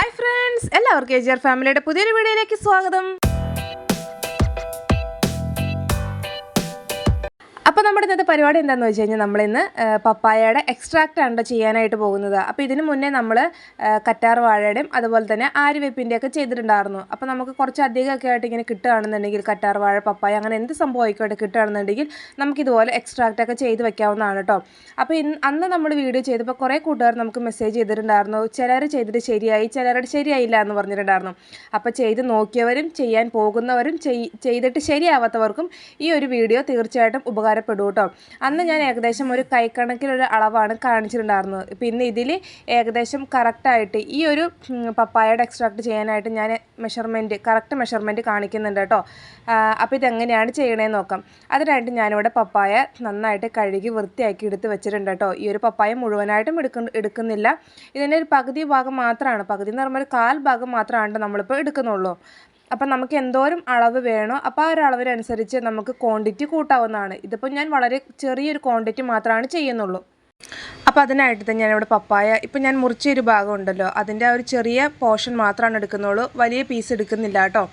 Hi friends എല്ലാവർക്കും A G R ഫാമിലിയുടെ പുതിയൊരു വീഡിയോയിലേക്ക് സ്വാഗതം. അപ്പോൾ നമ്മുടെ ഇന്നത്തെ പരിപാടി എന്താണെന്ന് വെച്ച് കഴിഞ്ഞാൽ നമ്മളിന്ന് പപ്പായയുടെ എക്സ്ട്രാക്റ്റ് ആണ് ചെയ്യാനായിട്ട് പോകുന്നത്. അപ്പോൾ ഇതിന് മുന്നേ നമ്മൾ കറ്റാർ വാഴയുടെയും അതുപോലെ തന്നെ ആര്യവേപ്പിന്റെയൊക്കെ ചെയ്തിട്ടുണ്ടായിരുന്നു. അപ്പോൾ നമുക്ക് കുറച്ച് അധികമൊക്കെ ആയിട്ട് ഇങ്ങനെ കിട്ടുകയാണെന്നുണ്ടെങ്കിൽ കറ്റാർ വാഴ പപ്പായ അങ്ങനെ എന്ത് സംഭവം ആയിക്കോട്ടെ കിട്ടുകയാണെന്നുണ്ടെങ്കിൽ നമുക്കിതുപോലെ എക്സ്ട്രാക്റ്റൊക്കെ ചെയ്ത് വെക്കാവുന്നതാണ് കേട്ടോ അപ്പോൾ ഇന്ന് അന്ന് നമ്മൾ വീഡിയോ ചെയ്തപ്പോൾ കുറേ കൂട്ടുകാർ നമുക്ക് മെസ്സേജ് ചെയ്തിട്ടുണ്ടായിരുന്നു. ചിലർ ചെയ്തിട്ട് ശരിയായി ചിലരുടെ ശരിയായില്ല എന്ന് പറഞ്ഞിട്ടുണ്ടായിരുന്നു. അപ്പോൾ ചെയ്ത് നോക്കിയവരും ചെയ്യാൻ പോകുന്നവരും ചെയ്തിട്ട് ശരിയാവാത്തവർക്കും ഈ ഒരു വീഡിയോ തീർച്ചയായിട്ടും ഉപകാരപ്പെടും കേട്ടോ. അന്ന് ഞാൻ ഏകദേശം ഒരു കൈക്കണക്കിലൊരു അളവാണ് കാണിച്ചിട്ടുണ്ടായിരുന്നത്. പിന്നെ ഇതിൽ ഏകദേശം കറക്റ്റായിട്ട് ഈ ഒരു പപ്പായയുടെ എക്സ്ട്രാക്ട് ചെയ്യാനായിട്ട് ഞാൻ മെഷർമെന്റ് കറക്റ്റ് മെഷർമെന്റ് കാണിക്കുന്നുണ്ട് കേട്ടോ. അപ്പോൾ ഇതെങ്ങനെയാണ് ചെയ്യണേന്ന് നോക്കാം. അതിനായിട്ട് ഞാനിവിടെ പപ്പായ നന്നായിട്ട് കഴുകി വൃത്തിയാക്കി എടുത്ത് വെച്ചിട്ടുണ്ട് കേട്ടോ. ഈ ഒരു പപ്പായ മുഴുവനായിട്ടും എടുക്ക എടുക്കുന്നില്ല. ഇതിന്റെ ഒരു പകുതി ഭാഗം മാത്രമാണ് പകുതി എന്ന് പറയുമ്പോൾ ഒരു കാൽ ഭാഗം മാത്രമാണ് നമ്മളിപ്പോൾ എടുക്കുന്നുള്ളൂ. അപ്പം നമുക്ക് എന്തോരം അളവ് വേണോ അപ്പോൾ ആ ഒരു അളവിനനുസരിച്ച് നമുക്ക് ക്വാണ്ടിറ്റി കൂട്ടാവുന്നതാണ്. ഇതിപ്പോൾ ഞാൻ വളരെ ചെറിയൊരു ക്വാണ്ടിറ്റി മാത്രമാണ് ചെയ്യുന്നുള്ളൂ. അപ്പോൾ അതിനായിട്ട് തന്നെ ഞാനിവിടെ പപ്പായ ഇപ്പം ഞാൻ മുറിച്ച ഒരു ഭാഗം ഉണ്ടല്ലോ അതിന്റെ ഒരു ചെറിയ പോർഷൻ മാത്രമാണ് എടുക്കുന്നുള്ളൂ. വലിയ പീസ് എടുക്കുന്നില്ല കേട്ടോ.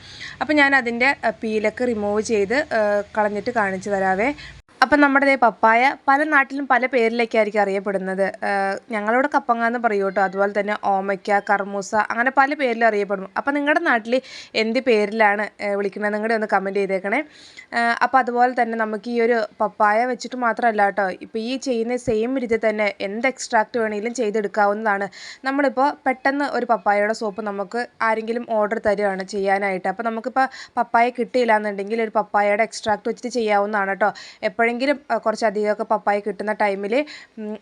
അപ്പോൾ ഞാൻ അതിന്റെ പീലൊക്കെ റിമൂവ് ചെയ്ത് കളഞ്ഞിട്ട് കാണിച്ചു തരാവേ. അപ്പം നമ്മുടെ പപ്പായ പല നാട്ടിലും പല പേരിലേക്കായിരിക്കും അറിയപ്പെടുന്നത്. ഞങ്ങളിവിടെ കപ്പങ്ങ എന്ന് പറയും കേട്ടോ. അതുപോലെ തന്നെ ഓമയ്ക്ക കർമൂസ അങ്ങനെ പല പേരിൽ അറിയപ്പെടുന്നു. അപ്പം നിങ്ങളുടെ നാട്ടിൽ എന്ത് പേരിലാണ് വിളിക്കുന്നത്? നിങ്ങളുടെ ഒന്ന് കമന്റ് ചെയ്തേക്കണേ. അപ്പോൾ അതുപോലെ തന്നെ നമുക്ക് ഈ ഒരു പപ്പായ വെച്ചിട്ട് മാത്രമല്ല കേട്ടോ. ഇപ്പോൾ ഈ ചെയ്യുന്ന സെയിം രീതി തന്നെ എന്ത് എക്സ്ട്രാക്റ്റ് വേണമെങ്കിലും ചെയ്തെടുക്കാവുന്നതാണ്. നമ്മളിപ്പോൾ പെട്ടെന്ന് ഒരു പപ്പായയുടെ സോപ്പ് നമുക്ക് ആരെങ്കിലും ഓർഡർ തരുവാണ് ചെയ്യാനായിട്ട്. അപ്പോൾ നമുക്കിപ്പോൾ പപ്പായ കിട്ടിയില്ല എന്നുണ്ടെങ്കിൽ ഒരു പപ്പായയുടെ എക്സ്ട്രാക്റ്റ് വെച്ചിട്ട് ചെയ്യാവുന്നതാണ് കേട്ടോ. എപ്പോഴെങ്കിലും അഹ്, കുറച്ചധികമൊക്കെ പപ്പായ കിട്ടുന്ന ടൈമിൽ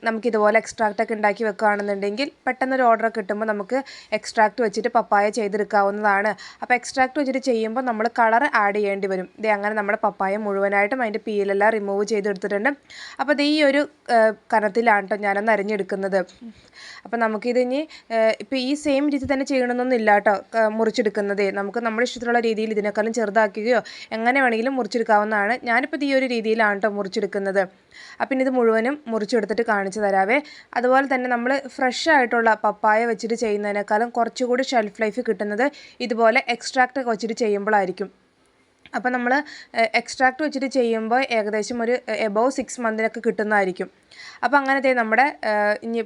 നമുക്കിതുപോലെ ഇതുപോലെ എക്സ്ട്രാക്റ്റ് ഒക്കെ ഉണ്ടാക്കി വെക്കുകയാണെന്നുണ്ടെങ്കിൽ പെട്ടെന്നൊരു ഓർഡർ കിട്ടുമ്പോൾ നമുക്ക് എക്സ്ട്രാക്റ്റ് വെച്ചിട്ട് പപ്പായ ചെയ്തെടുക്കാവുന്നതാണ്. അപ്പോൾ എക്സ്ട്രാക്റ്റ് വെച്ചിട്ട് ചെയ്യുമ്പോൾ നമ്മൾ കളർ ആഡ് ചെയ്യേണ്ടി വരും. ദേ അങ്ങനെ നമ്മുടെ പപ്പായ മുഴുവനായിട്ടും അതിന്റെ പീലെല്ലാം റിമൂവ് ചെയ്തെടുത്തിട്ടുണ്ട്. അപ്പോൾ ഇത് ഈ ഒരു കനത്തിലാണ് കേട്ടോ ഞാനൊന്ന് അരിഞ്ഞെടുക്കുന്നത്. അപ്പോൾ നമുക്കിത് ഇനി ഇപ്പോൾ ഈ സെയിം രീതി തന്നെ ചെയ്യണമെന്നൊന്നുമില്ല കേട്ടോ മുറിച്ചെടുക്കുന്നതേ. നമുക്ക് നമ്മുടെ ഇഷ്ടത്തിലുള്ള രീതിയിൽ ഇതിനേക്കാളും ചെറുതാക്കുകയോ എങ്ങനെ വേണമെങ്കിലും മുറിച്ചെടുക്കാവുന്നതാണ്. ഞാനിപ്പോൾ ഇത് ഈ ഒരു രീതിയിലാണ് കേട്ടോ മുറിച്ചെടുക്കുന്നത്. അപ്പം ഇത് മുഴുവനും മുറിച്ചെടുത്തിട്ട് കാണിച്ചു തരാവേ. അതുപോലെ തന്നെ നമ്മൾ ഫ്രഷ് ആയിട്ടുള്ള പപ്പായ വെച്ചിട്ട് ചെയ്യുന്നതിനേക്കാളും കുറച്ചുകൂടി ഷെൽഫ് ലൈഫ് കിട്ടുന്നത് ഇതുപോലെ എക്സ്ട്രാക്റ്റ് ഒക്കെ വെച്ചിട്ട് ചെയ്യുമ്പോഴായിരിക്കും അപ്പോൾ നമ്മൾ എക്സ്ട്രാക്ട് വെച്ചിട്ട് ചെയ്യുമ്പോൾ ഏകദേശം ഒരു എബോവ് സിക്സ് മന്തിനൊക്കെ കിട്ടുന്നതായിരിക്കും. അപ്പോൾ അങ്ങനത്തെ നമ്മുടെ ഇനി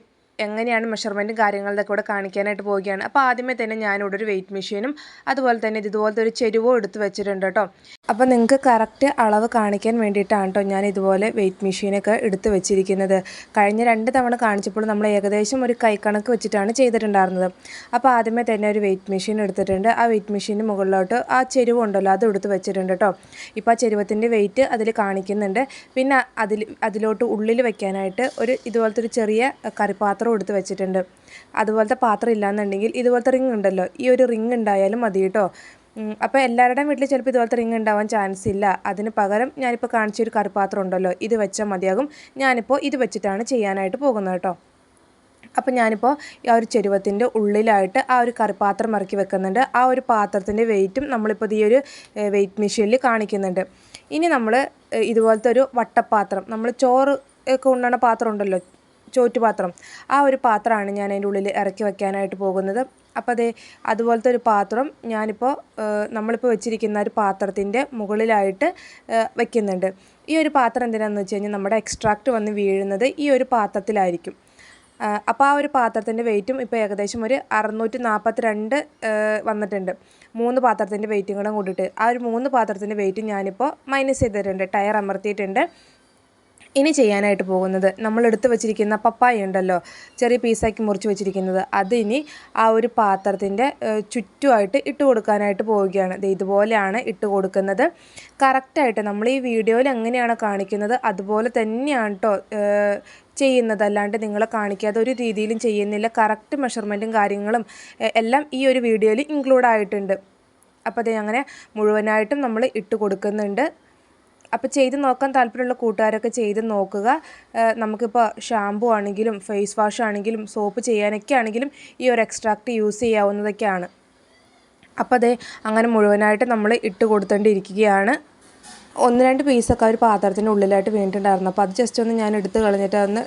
എങ്ങനെയാണ് മെഷർമെന്റും കാര്യങ്ങളൊക്കെ കൂടെ കാണിക്കാനായിട്ട് പോവുകയാണ്. അപ്പോൾ ആദ്യമേ തന്നെ ഞാനിവിടെ ഒരു വെയിറ്റ് മെഷീനും അതുപോലെ തന്നെ ഇതുപോലത്തെ ഒരു ചെരുവോ എടുത്ത് വെച്ചിട്ടുണ്ട് കേട്ടോ. അപ്പോൾ നിങ്ങൾക്ക് കറക്റ്റ് അളവ് കാണിക്കാൻ വേണ്ടിയിട്ടാണ് കേട്ടോ ഞാൻ ഇതുപോലെ വെയിറ്റ് മെഷീനൊക്കെ എടുത്ത് വെച്ചിരിക്കുന്നത്. കഴിഞ്ഞ രണ്ട് തവണ കാണിച്ചപ്പോൾ നമ്മൾ ഏകദേശം ഒരു കൈക്കണക്ക് വെച്ചിട്ടാണ് ചെയ്തിട്ടുണ്ടായിരുന്നത്. അപ്പോൾ ആദ്യമേ തന്നെ ഒരു വെയിറ്റ് മെഷീൻ എടുത്തിട്ടുണ്ട്. ആ വെയിറ്റ് മെഷീന് മുകളിലോട്ട് ആ ചെരുവ് ഉണ്ടല്ലോ അത് എടുത്ത് വെച്ചിട്ടുണ്ട് കേട്ടോ. ഇപ്പോൾ ആ ചെരുവത്തിന്റെ വെയിറ്റ് അതിൽ കാണിക്കുന്നുണ്ട്. പിന്നെ അതിൽ അതിലോട്ട് ഉള്ളിൽ വെക്കാനായിട്ട് ഒരു ഇതുപോലത്തെ ഒരു ചെറിയ കറിപ്പാത്രം എടുത്ത് വെച്ചിട്ടുണ്ട്. അതുപോലത്തെ പാത്രം ഇല്ലാന്നുണ്ടെങ്കിൽ ഇതുപോലത്തെ റിങ് ഉണ്ടല്ലോ. ഈ ഒരു റിങ് ഉണ്ടായാലും മതി കേട്ടോ. അപ്പോൾ എല്ലാവരുടെയും വീട്ടിൽ ചിലപ്പോൾ ഇതുപോലത്തെ റിങ് ഉണ്ടാവാൻ ചാൻസ് ഇല്ല. അതിന് പകരം ഞാനിപ്പോൾ കാണിച്ച ഒരു കറിപ്പാത്രം ഉണ്ടല്ലോ. ഇത് വെച്ചാൽ മതിയാകും. ഞാനിപ്പോൾ ഇത് വെച്ചിട്ടാണ് ചെയ്യാനായിട്ട് പോകുന്നത് കേട്ടോ. അപ്പോൾ ഞാനിപ്പോൾ ആ ഒരു ചെരുവത്തിന്റെ ഉള്ളിലായിട്ട് ആ ഒരു കറിപ്പാത്രം ഇറക്കി വെക്കുന്നുണ്ട്. ആ ഒരു പാത്രത്തിന്റെ വെയിറ്റും നമ്മളിപ്പോൾ ഈ ഒരു വെയിറ്റ് മെഷീനിൽ കാണിക്കുന്നുണ്ട്. ഇനി നമ്മൾ ഇതുപോലത്തെ ഒരു വട്ടപ്പാത്രം നമ്മൾ ചോറ് ഒക്കെ ഉണ്ടാകുന്ന പാത്രം ഉണ്ടല്ലോ. ചോറ്റുപാത്രം. ആ ഒരു പാത്രമാണ് ഞാൻ അതിന്റെ ഉള്ളിൽ ഇറക്കി വെക്കാനായിട്ട് പോകുന്നത്. അപ്പോൾ അതെ അതുപോലത്തെ ഒരു പാത്രം ഞാനിപ്പോൾ നമ്മളിപ്പോൾ വെച്ചിരിക്കുന്ന ഒരു പാത്രത്തിന്റെ മുകളിലായിട്ട് വയ്ക്കുന്നുണ്ട് ഈ ഒരു പാത്രം എന്തിനാണെന്ന് വെച്ച് കഴിഞ്ഞാൽ നമ്മുടെ എക്സ്ട്രാക്റ്റ് വന്ന് വീഴുന്നത് ഈ ഒരു പാത്രത്തിലായിരിക്കും. അപ്പോൾ ആ ഒരു പാത്രത്തിന്റെ വെയിറ്റും ഇപ്പോൾ ഏകദേശം ഒരു അറുന്നൂറ്റി നാൽപ്പത്തി രണ്ട് വന്നിട്ടുണ്ട്. മൂന്ന് പാത്രത്തിന്റെ വെയിറ്റും കൂടെ കൂട്ടിയിട്ട് ആ ഒരു മൂന്ന് പാത്രത്തിന്റെ വെയിറ്റ് ഞാനിപ്പോൾ മൈനസ് ചെയ്തിട്ടുണ്ട് ടയർ അമർത്തിയിട്ടുണ്ട്. ഇനി ചെയ്യാനായിട്ട് പോകുന്നത്. നമ്മൾ എടുത്ത് വെച്ചിരിക്കുന്ന പപ്പായ ഉണ്ടല്ലോ ചെറിയ പീസാക്കി മുറിച്ച് വെച്ചിരിക്കുന്നത്. അത് ഇനി ആ ഒരു പാത്രത്തിന്റെ ചുറ്റുമായിട്ട് ഇട്ട് കൊടുക്കാനായിട്ട് പോവുകയാണ്. ഇത് ഇതുപോലെയാണ് ഇട്ട് കൊടുക്കുന്നത്. കറക്റ്റായിട്ട് നമ്മൾ ഈ വീഡിയോയിൽ എങ്ങനെയാണ് കാണിക്കുന്നത് അതുപോലെ തന്നെയാണ് കേട്ടോ ചെയ്യുന്നത്. അല്ലാണ്ട് നിങ്ങളെ കാണിക്കാതെ ഒരു രീതിയിലും ചെയ്യുന്നില്ല. കറക്റ്റ് മെഷർമെന്റും കാര്യങ്ങളും എല്ലാം ഈ ഒരു വീഡിയോയിൽ ഇൻക്ലൂഡ് ആയിട്ടുണ്ട്. അപ്പോൾ അത് അങ്ങനെ മുഴുവനായിട്ടും നമ്മൾ ഇട്ട് കൊടുക്കുന്നുണ്ട്. അപ്പോൾ ചെയ്ത് നോക്കാൻ താല്പര്യമുള്ള കൂട്ടുകാരൊക്കെ ചെയ്ത് നോക്കുക. നമുക്കിപ്പോൾ ഷാമ്പു ആണെങ്കിലും ഫേസ് വാഷ് ആണെങ്കിലും സോപ്പ് ചെയ്യാനൊക്കെ ആണെങ്കിലും ഈ ഒരു എക്സ്ട്രാക്റ്റ് യൂസ് ചെയ്യാവുന്നതൊക്കെയാണ്. അപ്പോൾ അതെ അങ്ങനെ മുഴുവനായിട്ട് നമ്മൾ ഇട്ട് കൊടുത്തോണ്ടിരിക്കുകയാണ്. ഒന്ന് രണ്ട് പീസൊക്കെ ഒരു പാത്രത്തിന്റെ ഉള്ളിലായിട്ട് വീണിട്ടുണ്ടായിരുന്നു. അപ്പോൾ അത് ജസ്റ്റ് ഒന്ന് ഞാൻ എടുത്ത് കളഞ്ഞിട്ട് അതൊന്ന്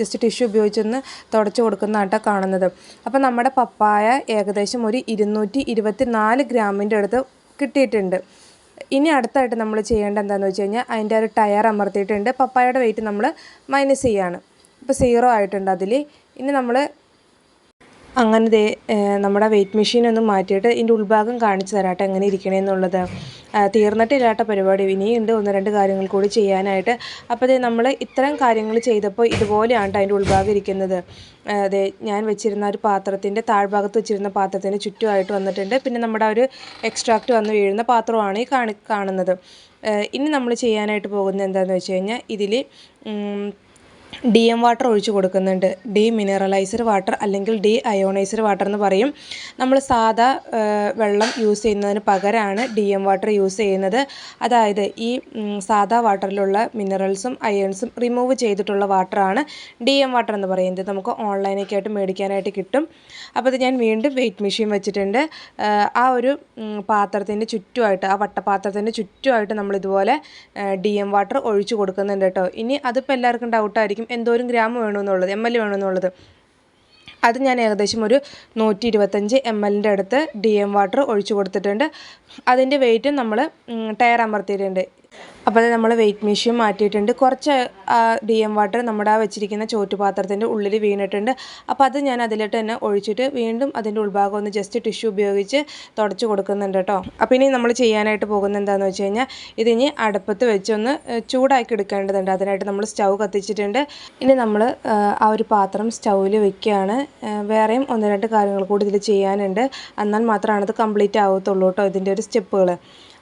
ജസ്റ്റ് ടിഷ്യൂ ഉപയോഗിച്ചൊന്ന് തുടച്ച് കൊടുക്കുന്നതായിട്ടാണ് കാണുന്നത്. അപ്പോൾ നമ്മുടെ പപ്പായ ഏകദേശം ഒരു ഇരുന്നൂറ്റി ഇരുപത്തി നാല് ഗ്രാമിന്റെ അടുത്ത് കിട്ടിയിട്ടുണ്ട്. ഇനി അടുത്തായിട്ട് നമ്മൾ ചെയ്യേണ്ട എന്താണെന്ന് വെച്ച് കഴിഞ്ഞാൽ അതിന്റെ ഒരു ടയർ അമർത്തിയിട്ടുണ്ട്. പപ്പായയുടെ വെയിറ്റ് നമ്മൾ മൈനസ് ചെയ്യാണ്. ഇപ്പോൾ സീറോ ആയിട്ടുണ്ട് അതിൽ ഇനി നമ്മൾ അങ്ങനെ നമ്മുടെ വെയിറ്റ് മെഷീൻ ഒന്ന് മാറ്റിയിട്ട് ഇതിന്റെ ഉൾഭാഗം കാണിച്ചു തരാട്ടെ എങ്ങനെ ഇരിക്കണേന്നുള്ളത്. തീർന്നിട്ടില്ലാത്ത പരിപാടി. ഇനിയുണ്ട് ഒന്ന് രണ്ട് കാര്യങ്ങൾ കൂടി ചെയ്യാനായിട്ട്. അപ്പോൾ നമ്മൾ ഇത്തരം കാര്യങ്ങൾ ചെയ്തപ്പോൾ ഇതുപോലെയാണ് അതിന്റെ ഉൾഭാഗം ഇരിക്കുന്നത് അതെ ഞാൻ വെച്ചിരുന്ന ഒരു പാത്രത്തിന്റെ താഴ്ഭാഗത്ത് വെച്ചിരുന്ന പാത്രത്തിന് ചുറ്റുമായിട്ട് വന്നിട്ടുണ്ട്. പിന്നെ നമ്മുടെ ഒരു എക്സ്ട്രാക്റ്റ് വന്ന് വീഴുന്ന പാത്രമാണ് ഈ കാണി കാണുന്നത്. ഇനി നമ്മൾ ചെയ്യാനായിട്ട് പോകുന്നത് എന്താണെന്ന് വെച്ച് കഴിഞ്ഞാൽ ഇതിൽ ഡി എം വാട്ടർ ഒഴിച്ച് കൊടുക്കുന്നുണ്ട്. ഡി മിനറലൈസ്ഡ് വാട്ടർ അല്ലെങ്കിൽ ഡി അയോണൈസ്ഡ് വാട്ടർ എന്ന് പറയും. നമ്മൾ സാധാ വെള്ളം യൂസ് ചെയ്യുന്നതിന് പകരമാണ് ഡി എം വാട്ടർ യൂസ് ചെയ്യുന്നത്. അതായത് ഈ സാധാ വാട്ടറിലുള്ള മിനറൽസും അയൺസും റിമൂവ് ചെയ്തിട്ടുള്ള വാട്ടറാണ് ഡി എം വാട്ടർ എന്ന് പറയുന്നത്. നമുക്ക് ഓൺലൈനൊക്കെ ആയിട്ട് മേടിക്കാനായിട്ട് കിട്ടും. അപ്പോൾ ഇത് ഞാൻ വീണ്ടും വെയിറ്റ് മെഷീൻ വെച്ചിട്ടുണ്ട്. ആ, ഒരു പാത്രത്തിന്റെ ചുറ്റുമായിട്ട് ആ വട്ടപാത്രത്തിന്റെ ചുറ്റുമായിട്ട് നമ്മളിതുപോലെ ഡി എം വാട്ടർ ഒഴിച്ച് കൊടുക്കുന്നുണ്ട് കേട്ടോ. ഇനി അതിപ്പോൾ എല്ലാവർക്കും ഡൗട്ടായിരിക്കും എന്തോരം ഗ്രാം വേണമെന്നുള്ളത് എം എൽ വേണമെന്നുള്ളത് അത് ഞാൻ ഏകദേശം ഒരു നൂറ്റി ഇരുപത്തഞ്ച് എം എല്ലിന്റെ അടുത്ത് ഡി എം വാട്ടർ ഒഴിച്ചു കൊടുത്തിട്ടുണ്ട്. അതിന്റെ വെയിറ്റും നമ്മൾ ടയർ അമർത്തിയിട്ടുണ്ട്. അപ്പോൾ നമ്മൾ വെയിറ്റ് മെഷീൻ മാറ്റിയിട്ടുണ്ട്. കുറച്ച് ഡി എം വാട്ടർ നമ്മുടെ ആ വെച്ചിരിക്കുന്ന ചോറ്റുപാത്രത്തിന്റെ ഉള്ളിൽ വീണിട്ടുണ്ട്. അപ്പോൾ അത് ഞാൻ അതിലോട്ട് തന്നെ ഒഴിച്ചിട്ട് വീണ്ടും അതിന്റെ ഉൾഭാഗം ഒന്ന് ജസ്റ്റ് ടിഷ്യൂ ഉപയോഗിച്ച് തുടച്ച് കൊടുക്കുന്നുണ്ട് കേട്ടോ അപ്പോൾ ഇനി നമ്മൾ ചെയ്യാനായിട്ട് പോകുന്നത് എന്താണെന്ന് വെച്ച് കഴിഞ്ഞാൽ ഇതിനി അടുപ്പത്ത് വെച്ചൊന്ന് ചൂടാക്കി എടുക്കേണ്ടതുണ്ട്. അതിനായിട്ട് നമ്മൾ സ്റ്റൗ കത്തിച്ചിട്ടുണ്ട്. ഇനി നമ്മൾ ആ ഒരു പാത്രം സ്റ്റൗവിൽ വെക്കുകയാണ് വേറെയും ഒന്ന് രണ്ട് കാര്യങ്ങൾ കൂടി ഇതിൽ ചെയ്യാനുണ്ട്. എന്നാൽ മാത്രമാണ് അത് കംപ്ലീറ്റ് ആവത്തുള്ളൂ കേട്ടോ ഇതിന്റെ ഒരു സ്റ്റെപ്പുകൾ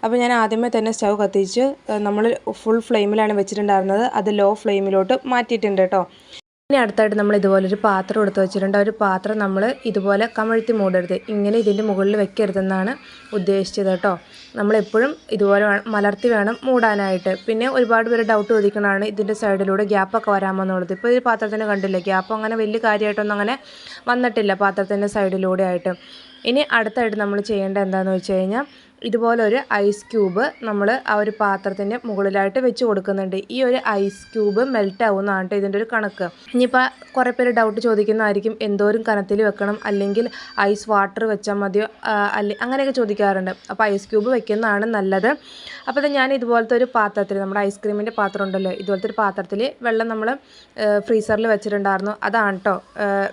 അപ്പോൾ ഞാൻ ആദ്യമേ തന്നെ സ്റ്റൗ കത്തിച്ച് നമ്മൾ ഫുൾ ഫ്ലെയിമിലാണ് വെച്ചിട്ടുണ്ടായിരുന്നത്. അത് ലോ ഫ്ലെയിമിലോട്ട് മാറ്റിയിട്ടുണ്ട് കേട്ടോ. ഇനി അടുത്തായിട്ട് നമ്മൾ ഇതുപോലെ ഒരു പാത്രം എടുത്ത് വെച്ചിട്ടുണ്ട്. ആ ഒരു പാത്രം നമ്മൾ ഇതുപോലെ കമഴ്ത്തി മൂടരുത്. ഇങ്ങനെ ഇതിന്റെ മുകളിൽ വെക്കരുതെന്നാണ് ഉദ്ദേശിച്ചത് കേട്ടോ. നമ്മളെപ്പോഴും ഇതുപോലെ മലർത്തി വേണം മൂടാനായിട്ട്. പിന്നെ ഒരുപാട് പേര് ഡൗട്ട് ചോദിക്കണതാണ് ഇതിന്റെ സൈഡിലൂടെ ഗ്യാപ്പൊക്കെ വരാമെന്നുള്ളത് ഇപ്പോൾ ഈ പാത്രത്തിന് കണ്ടില്ലേ ഗ്യാപ്പ് അങ്ങനെ വലിയ കാര്യമായിട്ടൊന്നും അങ്ങനെ വന്നിട്ടില്ല പാത്രത്തിന്റെ സൈഡിലൂടെ ആയിട്ട്. ഇനി അടുത്തായിട്ട് നമ്മൾ ചെയ്യേണ്ടത് എന്താണെന്ന് വെച്ച് കഴിഞ്ഞാൽ ഇതുപോലെ ഒരു ഐസ് ക്യൂബ് നമ്മൾ ആ ഒരു പാത്രത്തിന്റെ മുകളിലായിട്ട് വെച്ച് കൊടുക്കുന്നുണ്ട്. ഈ ഒരു ഐസ് ക്യൂബ് മെൽറ്റ് ആവുന്നതാണ് കേട്ടോ ഇതിന്റെ ഒരു കണക്ക്. ഇനിയിപ്പോൾ കുറേ പേര് ഡൗട്ട് ചോദിക്കുന്നതായിരിക്കും എന്തോരം കനത്തിൽ വെക്കണം? അല്ലെങ്കിൽ ഐസ് വാട്ടർ വെച്ചാൽ മതിയോ? അല്ലെ അങ്ങനെയൊക്കെ ചോദിക്കാറുണ്ട്. അപ്പോൾ ഐസ് ക്യൂബ് വെക്കുന്നതാണ് നല്ലത്. അപ്പോൾ ഞാൻ ഇതുപോലത്തെ ഒരു പാത്രത്തിൽ നമ്മുടെ ഐസ്ക്രീമിന്റെ പാത്രം ഉണ്ടല്ലോ ഇതുപോലത്തെ ഒരു പാത്രത്തിൽ വെള്ളം നമ്മൾ ഫ്രീസറിൽ വെച്ചിട്ടുണ്ടായിരുന്നു. അതാണ് കേട്ടോ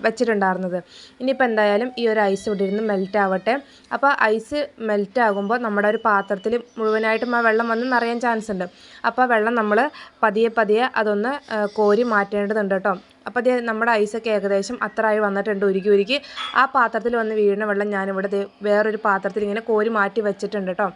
വെച്ചിട്ടുണ്ടായിരുന്നത്. ഇനിയിപ്പോൾ എന്തായാലും ഈ ഒരു ഐസ് ഇവിടെ ഇരുന്ന് മെൽറ്റ് ആവട്ടെ. അപ്പോൾ ഐസ് മെൽറ്റ് ആകുമ്പോൾ നമ്മുടെ ഒരു പാത്രത്തിൽ മുഴുവനായിട്ടും ആ വെള്ളം വന്ന് നിറയാൻ ചാൻസ് ഉണ്ട്. അപ്പോൾ ആ വെള്ളം നമ്മൾ പതിയെ പതിയെ അതൊന്ന് കോരി മാറ്റേണ്ടതുണ്ട് കേട്ടോ. അപ്പോൾ അതേ നമ്മുടെ ഐസൊക്കെ ഏകദേശം അത്രയായി വന്നിട്ടുണ്ട്. ഉരുക്കി ഉരുക്കി ആ പാത്രത്തിൽ വന്ന് വീഴുന്ന വെള്ളം ഞാനിവിടെ വേറൊരു പാത്രത്തിൽ ഇങ്ങനെ കോരി മാറ്റി വെച്ചിട്ടുണ്ട് കേട്ടോ.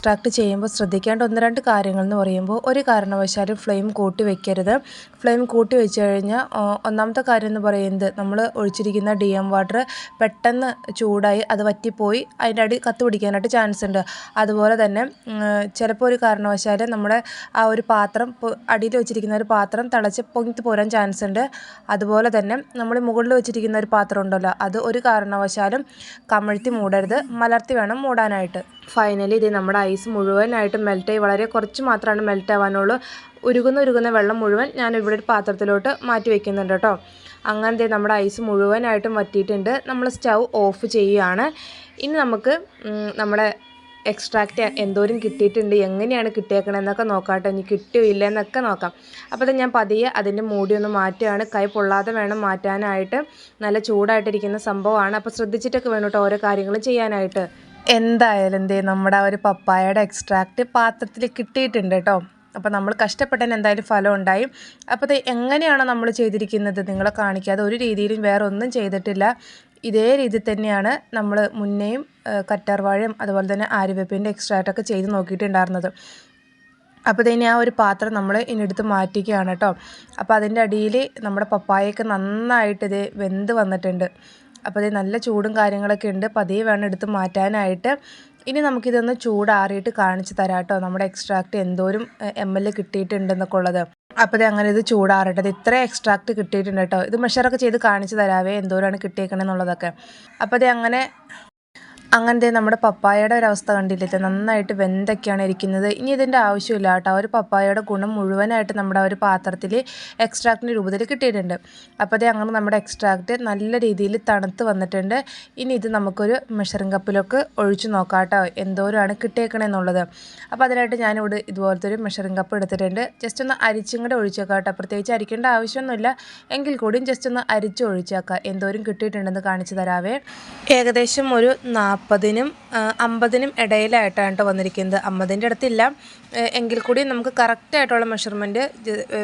എക്സ്ട്രാക്ട് ചെയ്യുമ്പോൾ ശ്രദ്ധിക്കേണ്ട ഒന്ന് രണ്ട് കാര്യങ്ങൾ എന്ന് പറയുമ്പോൾ ഒരു കാരണവശാലും ഫ്ലെയിം കൂട്ടി വെക്കരുത്. ഫ്ലെയിം കൂട്ടി വെച്ച് കഴിഞ്ഞാൽ ഒന്നാമത്തെ കാര്യം എന്ന് പറയുന്നത് നമ്മൾ ഒഴിച്ചിരിക്കുന്ന ഡി എം വാട്ടർ പെട്ടെന്ന് ചൂടായി അത് വറ്റിപ്പോയി അതിന്റെ അടി കത്ത് പിടിക്കാനായിട്ട് ചാൻസ് ഉണ്ട്. അതുപോലെ തന്നെ ചിലപ്പോൾ ഒരു കാരണവശാൽ നമ്മുടെ ആ ഒരു പാത്രം അടിയിൽ വെച്ചിരിക്കുന്ന ഒരു പാത്രം തിളച്ച് പൊങ്ങിത്ത് പോരാൻ ചാൻസ് ഉണ്ട്. അതുപോലെ തന്നെ നമ്മൾ മുകളിൽ വെച്ചിരിക്കുന്ന ഒരു പാത്രം ഉണ്ടല്ലോ അത് ഒരു കാരണവശാലും കമഴ്ത്തി മൂടരുത് മലർത്തി വേണം മൂടാനായിട്ട്. ഫൈനലി ഇത് നമ്മുടെ മുഴുവനായിട്ട് മെൽറ്റായി വളരെ കുറച്ച് മാത്രമാണ് മെൽറ്റ് ആവാനുള്ളൂ. ഉരുകുന്ന ഉരുകുന്ന വെള്ളം മുഴുവൻ ഞാൻ ഇവിടെ ഒരു പാത്രത്തിലോട്ട് മാറ്റി വെക്കുന്നുണ്ട് കേട്ടോ. അങ്ങനത്തെ നമ്മുടെ ഐസ് മുഴുവനായിട്ടും വറ്റിയിട്ടുണ്ട്. നമ്മൾ സ്റ്റൗ ഓഫ് ചെയ്യുകയാണ്. ഇനി നമുക്ക് നമ്മുടെ എക്സ്ട്രാക്റ്റ് എന്തോരം കിട്ടിയിട്ടുണ്ട് എങ്ങനെയാണ് കിട്ടിയേക്കണത് എന്നൊക്കെ നോക്കാട്ടെ ഇനി കിട്ടിയോ ഇല്ല എന്നൊക്കെ നോക്കാം അപ്പോൾ ഞാൻ പതിയെ അതിന്റെ മൂടി ഒന്ന് മാറ്റുകയാണ്. കൈ പൊള്ളാതെ വേണം മാറ്റാനായിട്ട്. നല്ല ചൂടായിട്ടിരിക്കുന്ന സംഭവമാണ്. അപ്പോൾ ശ്രദ്ധിച്ചിട്ടൊക്കെ വേണം കേട്ടോ ഓരോ കാര്യങ്ങളും ചെയ്യാനായിട്ട്. എന്തായാലും എന്തേ നമ്മുടെ ആ ഒരു പപ്പായയുടെ എക്സ്ട്രാക്റ്റ് പാത്രത്തിൽ കിട്ടിയിട്ടുണ്ട് കേട്ടോ. അപ്പോൾ നമ്മൾ കഷ്ടപ്പെട്ടതിന് എന്തായാലും ഫലം ഉണ്ടായി. അപ്പോൾ ഇത് എങ്ങനെയാണോ നമ്മൾ ചെയ്തിരിക്കുന്നത് നിങ്ങളെ കാണിക്കാതെ ഒരു രീതിയിലും വേറെ ഒന്നും ചെയ്തിട്ടില്ല. ഇതേ രീതിയിൽ തന്നെയാണ് നമ്മൾ മുന്നേയും കറ്റാർവാഴയും അതുപോലെ തന്നെ ആര്യവേപ്പിന്റെ എക്സ്ട്രാക്റ്റൊക്കെ ചെയ്ത് നോക്കിയിട്ടുണ്ടായിരുന്നത്. അപ്പോൾ ഇതിനെ ആ ഒരു പാത്രം നമ്മൾ ഇനിയെടുത്ത് മാറ്റിക്കുകയാണ് കേട്ടോ. അപ്പോൾ അതിന്റെ അടിയിൽ നമ്മുടെ പപ്പായയൊക്കെ നന്നായിട്ട് ഇത് വെന്ത് വന്നിട്ടുണ്ട്. അപ്പോൾ അതേ നല്ല ചൂടും കാര്യങ്ങളൊക്കെ ഉണ്ട്. പതിയെ വേണം എടുത്ത് മാറ്റാനായിട്ട്. ഇനി നമുക്കിതൊന്ന് ചൂടാറിയിട്ട് കാണിച്ച് തരാം കേട്ടോ. നമ്മുടെ എക്സ്ട്രാക്റ്റ് എന്തോരം എം എൽ കിട്ടിയിട്ടുണ്ടെന്നൊക്കെ ഉള്ളത്. അപ്പോൾ അങ്ങനെ ഇത് ചൂടാറട്ടെ. ഇത് ഇത്ര എക്സ്ട്രാക്റ്റ് കിട്ടിയിട്ടുണ്ട് കേട്ടോ. ഇത് മെഷറൊക്കെ ചെയ്ത് കാണിച്ച് തരാവേ എന്തോരാണ് കിട്ടിയേക്കണെന്നുള്ളതൊക്കെ. അപ്പോൾ അത് അങ്ങനെ അങ്ങനത്തെ നമ്മുടെ പപ്പായയുടെ ഒരു അവസ്ഥ കണ്ടില്ലേ നന്നായിട്ട് വെന്തൊക്കെയാണ് ഇരിക്കുന്നത്. ഇനി ഇതിന്റെ ആവശ്യമില്ല കേട്ടോ. ഒരു പപ്പായയുടെ ഗുണം മുഴുവനായിട്ട് നമ്മുടെ ഒരു പാത്രത്തിൽ എക്സ്ട്രാക്റ്റിന്റെ രൂപത്തിൽ കിട്ടിയിട്ടുണ്ട്. അപ്പോൾ അതേ അങ്ങനെ നമ്മുടെ എക്സ്ട്രാക്റ്റ് നല്ല രീതിയിൽ തണുത്ത് വന്നിട്ടുണ്ട്. ഇനി ഇത് നമുക്കൊരു മെഷറിംഗ് കപ്പിലൊക്കെ ഒഴിച്ചു നോക്കാം കേട്ടോ. എന്തോരമാണ് കിട്ടിയേക്കണെന്നുള്ളത്. അപ്പോൾ അതിനായിട്ട് ഞാനിവിടെ ഇതുപോലത്തെ ഒരു മെഷറിംഗ് കപ്പ് എടുത്തിട്ടുണ്ട്. ജസ്റ്റ് ഒന്ന് അരിച്ചും കൂടെ ഒഴിച്ചേക്കാം കേട്ടോ. പ്രത്യേകിച്ച് അരിക്കേണ്ട ആവശ്യമൊന്നുമില്ല. എങ്കിൽ കൂടിയും ജസ്റ്റ് ഒന്ന് അരിച്ച് ഒഴിച്ചേക്കാം. എന്തോരം കിട്ടിയിട്ടുണ്ടെന്ന് കാണിച്ചു തരാവേ. ഏകദേശം ഒരു നാൽപ്പതിനും അമ്പതിനും ഇടയിലായിട്ടാണ് കേട്ടോ വന്നിരിക്കുന്നത്. അമ്പതിന്റെ അടുത്തില്ല. എങ്കിൽ കൂടി നമുക്ക് കറക്റ്റായിട്ടുള്ള മെഷർമെന്റ്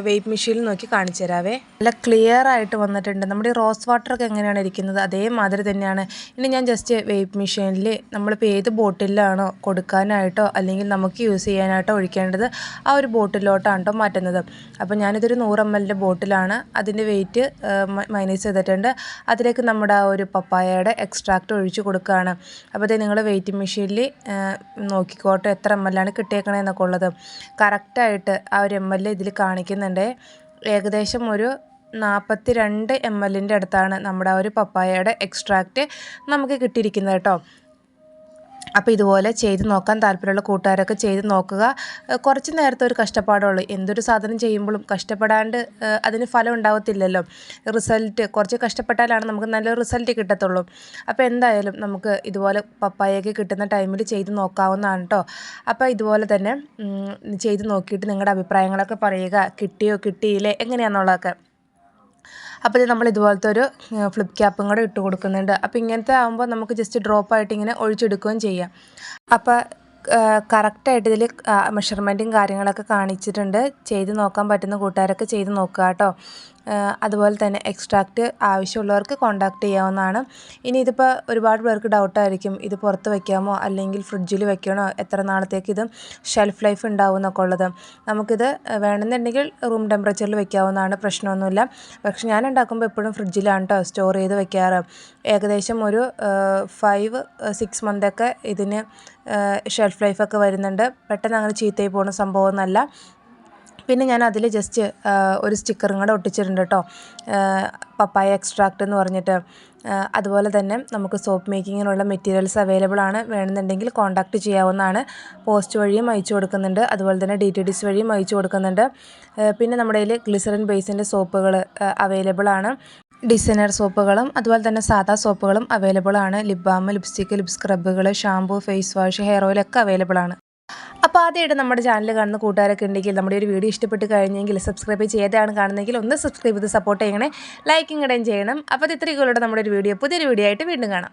വെയിറ്റ് മെഷീനിൽ നോക്കി കാണിച്ചു തരാവേ. നല്ല ക്ലിയർ ആയിട്ട് വന്നിട്ടുണ്ട്. നമ്മുടെ ഈ റോസ് വാട്ടറൊക്കെ എങ്ങനെയാണ് ഇരിക്കുന്നത്? അതേമാതിരി തന്നെയാണ്. ഇനി ഞാൻ ജസ്റ്റ് വെയിറ്റ് മെഷീനിൽ നമ്മളിപ്പോൾ ഏത് ബോട്ടിലാണോ കൊടുക്കാനായിട്ടോ അല്ലെങ്കിൽ നമുക്ക് യൂസ് ചെയ്യാനായിട്ടോ ഒഴിക്കേണ്ടത് ആ ഒരു ബോട്ടിലോട്ടാണ് കേട്ടോ മാറ്റുന്നത്. അപ്പോൾ ഞാനിതൊരു നൂറ് എം എല്ലിന്റെ ബോട്ടിലാണ് അതിന്റെ വെയിറ്റ് മൈനസ് ചെയ്തിട്ടുണ്ട്. അതിലേക്ക് നമ്മുടെ ആ ഒരു പപ്പായയുടെ എക്സ്ട്രാക്റ്റ് ഒഴിച്ച് കൊടുക്കുകയാണ്. അപ്പോൾ ഇത് നിങ്ങൾ വെയിറ്റിംഗ് മെഷീനിൽ നോക്കിക്കോട്ടെ എത്ര എം എൽ ആണ് കിട്ടിയേക്കണേന്നൊക്കെ ഉള്ളത്. കറക്റ്റായിട്ട് ആ ഒരു എം എൽ ഇതിൽ കാണിക്കുന്നുണ്ട്. ഏകദേശം ഒരു നാൽപ്പത്തി രണ്ട് എം എല്ലിന്റെ അടുത്താണ് നമ്മുടെ ആ ഒരു പപ്പായയുടെ എക്സ്ട്രാക്റ്റ് നമുക്ക് കിട്ടിയിരിക്കുന്നത് കേട്ടോ. അപ്പോൾ ഇതുപോലെ ചെയ്ത് നോക്കാൻ താല്പര്യമുള്ള കൂട്ടുകാരൊക്കെ ചെയ്ത് നോക്കുക. കുറച്ച് നേരത്തെ ഒരു കഷ്ടപ്പാടുള്ളൂ. എന്തൊരു സാധനം ചെയ്യുമ്പോഴും കഷ്ടപ്പെടാണ്ട് അതിന് ഫലം ഉണ്ടാവത്തില്ലല്ലോ. റിസൾട്ട് കുറച്ച് കഷ്ടപ്പെട്ടാലാണ് നമുക്ക് നല്ല റിസൾട്ട് കിട്ടത്തുള്ളൂ. അപ്പോൾ എന്തായാലും നമുക്ക് ഇതുപോലെ പപ്പായൊക്കെ കിട്ടുന്ന ടൈമിൽ ചെയ്ത് നോക്കാവുന്നതാണ് കേട്ടോ അപ്പോൾ ഇതുപോലെ തന്നെ ചെയ്ത് നോക്കിയിട്ട് നിങ്ങളുടെ അഭിപ്രായങ്ങളൊക്കെ പറയുക. കിട്ടിയോ കിട്ടിയില്ലേ എങ്ങനെയാണെന്നുള്ളതൊക്കെ അപ്പോൾ ഇത് നമ്മൾ ഇതുപോലത്തെ ഒരു ഫ്ലിപ്പ് ക്യാപ്പും കൂടെ ഇട്ട് കൊടുക്കുന്നുണ്ട്. അപ്പോൾ ഇങ്ങനത്തെ ആകുമ്പോൾ നമുക്ക് ജസ്റ്റ് ഡ്രോപ്പ് ആയിട്ട് ഇങ്ങനെ ഒഴിച്ചെടുക്കുകയും ചെയ്യാം. അപ്പോൾ കറക്റ്റായിട്ട് ഇതിൽ മെഷർമെന്റും കാര്യങ്ങളൊക്കെ കാണിച്ചിട്ടുണ്ട്. ചെയ്ത് നോക്കാൻ പറ്റുന്ന കൂട്ടുകാരൊക്കെ ചെയ്ത് നോക്കുക കേട്ടോ. അതുപോലെ തന്നെ എക്സ്ട്രാക്റ്റ് ആവശ്യമുള്ളവർക്ക് കോൺടാക്റ്റ് ചെയ്യാവുന്നതാണ്. ഇനി ഇതിപ്പോൾ ഒരുപാട് പേർക്ക് ഡൗട്ടായിരിക്കും ഇത് പുറത്ത് വയ്ക്കാമോ അല്ലെങ്കിൽ ഫ്രിഡ്ജിൽ വെക്കണോ? എത്ര നാളത്തേക്ക് ഇത് ഷെൽഫ് ലൈഫ് ഉണ്ടാവും എന്നൊക്കെ ഉള്ളത്. നമുക്കിത് വേണമെന്നുണ്ടെങ്കിൽ റൂം ടെമ്പറേച്ചറിൽ വെക്കാവുന്നതാണ് പ്രശ്നമൊന്നുമില്ല. പക്ഷെ ഞാൻ ഉണ്ടാക്കുമ്പോൾ എപ്പോഴും ഫ്രിഡ്ജിലാണ് കേട്ടോ സ്റ്റോർ ചെയ്ത് വെക്കാറ്. ഏകദേശം ഒരു ഫൈവ് സിക്സ് മന്തൊക്കെ ഇതിന് ഷെൽഫ് ലൈഫൊക്കെ വരുന്നുണ്ട്. പെട്ടെന്ന് അങ്ങനെ ചീത്തയായി പോകുന്ന സംഭവമൊന്നുമല്ല. പിന്നെ ഞാൻ അതിൽ ജസ്റ്റ് ഒരു സ്റ്റിക്കറും കൂടെ ഒട്ടിച്ചിട്ടുണ്ട് കേട്ടോ പപ്പായ എക്സ്ട്രാക്റ്റ് എന്ന് പറഞ്ഞിട്ട്. അതുപോലെ തന്നെ നമുക്ക് സോപ്പ് മേക്കിങ്ങിനുള്ള മെറ്റീരിയൽസ് അവൈലബിൾ ആണ്. വേണമെന്നുണ്ടെങ്കിൽ കോൺടാക്റ്റ് ചെയ്യാവുന്നതാണ്. പോസ്റ്റ് വഴിയും അയച്ചു കൊടുക്കുന്നുണ്ട്. അതുപോലെ തന്നെ ഡി ടി ഡിസ് വഴിയും അയച്ചു കൊടുക്കുന്നുണ്ട്. പിന്നെ നമ്മുടെ കയ്യിൽ ഗ്ലിസറിൻ ബേസിന്റെ സോപ്പുകൾ അവൈലബിൾ ആണ്. ഡിസൈനർ സോപ്പുകളും അതുപോലെ തന്നെ സാധാ സോപ്പുകളും അവൈലബിൾ ആണ്. ലിപ് ബാം ലിപ്സ്റ്റിക്ക് ലിപ് സ്ക്രബുകൾ ഷാംപൂ ഫേസ് വാഷ് ഹെയർ ഓയിലൊക്കെ അവൈലബിൾ ആണ്. അപ്പോൾ ആദ്യമായിട്ട് നമ്മുടെ ചാനൽ കാണുന്ന കൂട്ടുകാരൊക്കെ ഉണ്ടെങ്കിൽ നമ്മുടെ ഒരു വീഡിയോ ഇഷ്ടപ്പെട്ട് കഴിഞ്ഞെങ്കിൽ സബ്സ്ക്രൈബ് ചെയ്താണ് കാണുന്നെങ്കിൽ ഒന്ന് സബ്സ്ക്രൈബ് ചെയ്ത് സപ്പോർട്ട് ചെയ്യണേ ലൈക്കിങ് ഇടുകയും ചെയ്യണം. അപ്പോൾ ഇത്രയും ഇത്രയൊക്കെ നമ്മുടെ ഒരു വീഡിയോ പുതിയൊരു വീഡിയോ ആയിട്ട് വീണ്ടും കാണാം.